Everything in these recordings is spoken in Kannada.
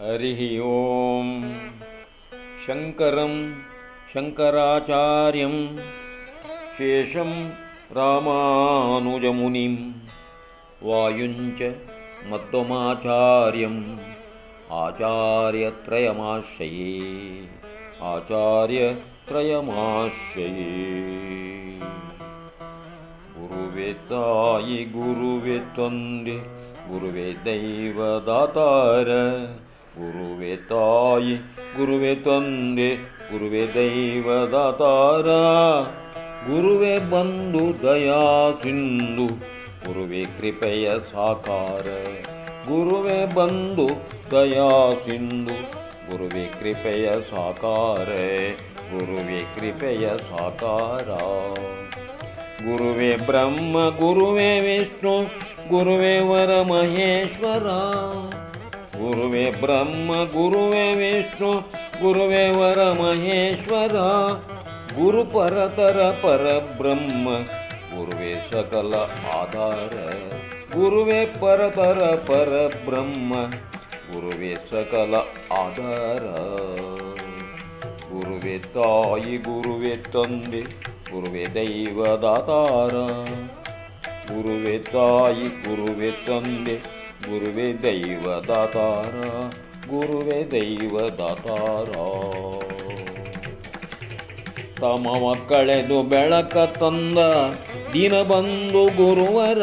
हरिः ॐ शङ्करं शङ्कराचार्यं शेषं रामानुजमुनिं वायुञ्च मध्वमाचार्यम् आचार्यत्रयमाश्रये आचार्यत्रयमाश्रये। गुरुवेदायि गुरुवेद्वन्द्व गुरुवे दैवदातार गुरुवे तायि गुरुवे त्वन्दे गुरुवे दैव दार गुरुवे बन्धु दया सिन्धु गुरुवे कृपय साकार गुरुवे बन्धु दया सिन्धु गुरुवे कृपय साकार गुरुवे कृपय साकार। गुरुवे ब्रह्म गुरुवे विष्णु गुरुवे वरमहेश्वरा। ಗುರುವೇ ಬ್ರಹ್ಮ, ಗುರುವೇ ವಿಷ್ಣು, ಗುರುವೇ ವರ ಮಹೇಶ್ವರ ಗುರು ಪರತರ ಪರಬ್ರಹ್ಮ, ಗುರುವೇ ಸಕಲ ಆಧಾರ, ಗುರುವೇ ಪರತರ ಪರಬ್ರಹ್ಮ, ಗುರುವೇ ಸಕಲ ಆಧಾರ. ಗುರುವೇ ತಾಯಿ, ಗುರುವೇ ತಂದೆ, ಗುರುವೇ ದೈವದಾತಾರ, ಗುರುವೇ ತಾಯಿ, ಗುರುವೇ ತಂದೆ ಗುರುವೇ ಗುರುವೆ ಗುರುವೇ ದೈವದಾತಾರ. ತಮವ ಕಳೆದು ಬೆಳಕ ತಂದ ದಿನ ಬಂದು ಗುರುವರ.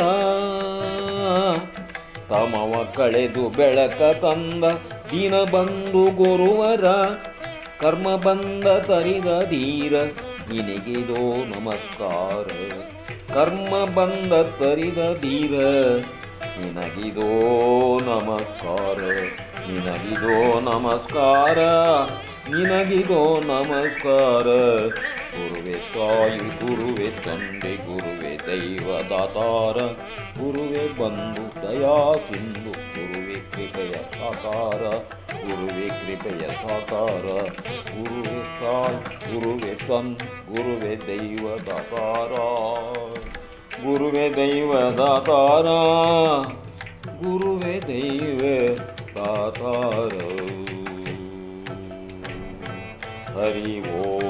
ತಮವ ಕಳೆದು ಬೆಳಕ ತಂದ ದಿನ ಬಂದು ಗುರುವರ. ಕರ್ಮ ಬಂದ ತರಿದ ಧೀರ, ನಿನಗಿದೋ ನಮಸ್ಕಾರ. ಕರ್ಮ ಬಂದ ತರಿದ ಧೀರ ನಿನಗಿದೋ ನಮಸ್ಕಾರ ನಿನಗಿದೋ ನಮಸ್ಕಾರ ನಿನಗಿದೋ ನಮಸ್ಕಾರ. ಗುರುವೆ ತಾಯಿ, ಗುರುವೆ ತಂದೆ, ಗುರುವೆ ದೈವದಾತಾರ, ಗುರುವೆ ಬಂಧು, ದಯಾ ಸಿಂಧು, ಗುರುವೆ ಕೃಪೆಯ ಸಾಕಾರ, ಗುರುವೆ ಕೃಪೆಯ ಸಾಕಾರ. ಗುರುವೆ ತಾಯಿ, ಗುರುವೆ ತನ್ ಗುರುವೆ ದೈವದಾತಾರ. ಗುರುವೆ ದೈವದಾತಾರ ಗುರುವೆ ದೈವ ದಾತಾರ ಹರಿ ಓಂ